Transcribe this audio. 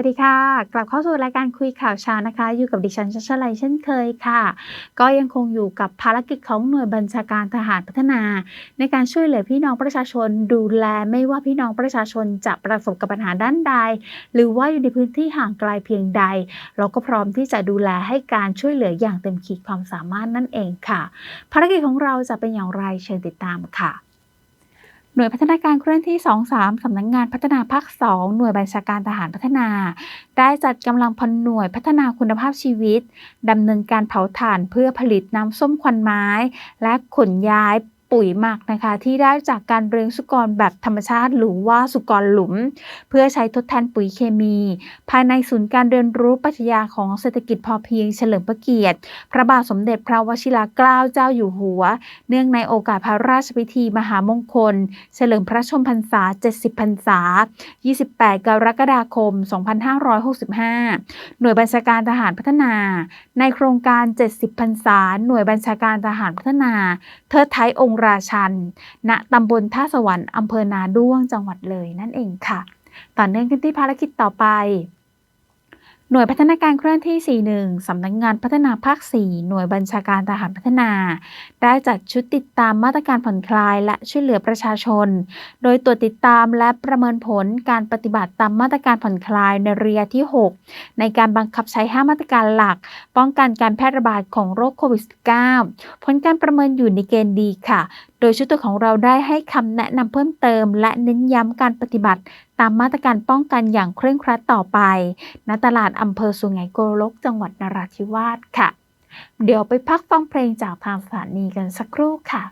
วัสดีค่ะ กลับเข้าสู่รายการคุยข่าวเช้านะคะ อยู่กับดิฉันชัชลัยเช่นเคยค่ะ ก็ยังคงอยู่กับภารกิจของหน่วยบัญชาการทหารพัฒนา ในการช่วยเหลือพี่น้องประชาชนดูแลไม่ว่าพี่น้องประชาชนจะประสบกับปัญหาด้านใด หรือว่าอยู่ในพื้นที่ห่างไกลเพียงใด เราก็พร้อมที่จะดูแลให้การช่วยเหลืออย่างเต็มขีดความสามารถนั่นเองค่ะ ภารกิจของเราจะเป็นอย่างไรเชิญติดตามค่ะ หน่วยพัฒนาการเคลื่อนที่ 23 สำนักงงานพัฒนาภาค 2 หน่วยบัญชาการทหารพัฒนา ได้จัดกำลังพลหน่วยพัฒนาคุณภาพชีวิตดำเนินการเผาถ่านเพื่อผลิตน้ำส้มควันไม้ และขนย้าย ปุ๋ยหมักนะคะ ที่ได้จากการเลี้ยงสุกรแบบธรรมชาติหรือว่าสุกรหลุม เพื่อใช้ทดแทนปุ๋ยเคมี ภายในศูนย์การเรียนรู้ปัชญาของเศรษฐกิจพอเพียงเฉลิมพระเกียรติ พระบาทสมเด็จพระวชิรเกล้าเจ้าอยู่หัว เนื่องในโอกาสพระราชพิธีมหามงคล เฉลิมพระชนมพรรษา 70 พรรษา 28 กรกฎาคม 2565 หน่วยบัญชาการทหารพัฒนา ในโครงการ 70 พรรษา หน่วยบัญชาการทหารพัฒนา เทิดไทยองค์ราชัน ณตำบลท่าสวรรค์อำเภอนาด้วงจังหวัดเลยนั่นเองค่ะ ต่อเนื่องกันที่ภารกิจต่อไป หน่วยพัฒนาการเคลื่อนที่ 41 สำนักงงานพัฒนาภาค 4 หน่วยบัญชาการทหารพัฒนา ได้จัดชุดติดตามมาตรการผ่อนคลายและช่วยเหลือประชาชน โดยตรวจติดตามและประเมินผลการปฏิบัติตามมาตรการผ่อนคลายในระยะที่ 6 ในการบังคับใช้ 5 มาตรการหลัก ป้องกันการแพร่ระบาดของโรคโควิด -19 ผลการประเมินอยู่ในเกณฑ์ดีค่ะโดยชุดตรวจของเราได้ให้คำแนะนำเพิ่มเติม และเน้นย้ำการปฏิบัติ ตามมาตรการป้องกันอย่างเคร่งครัดต่อไป ณ ตลาดอำเภอสุไหงโกลก จังหวัดนราธิวาสค่ะ เดี๋ยวไปพักฟังเพลงจากทางสถานีกันสักครู่ค่ะ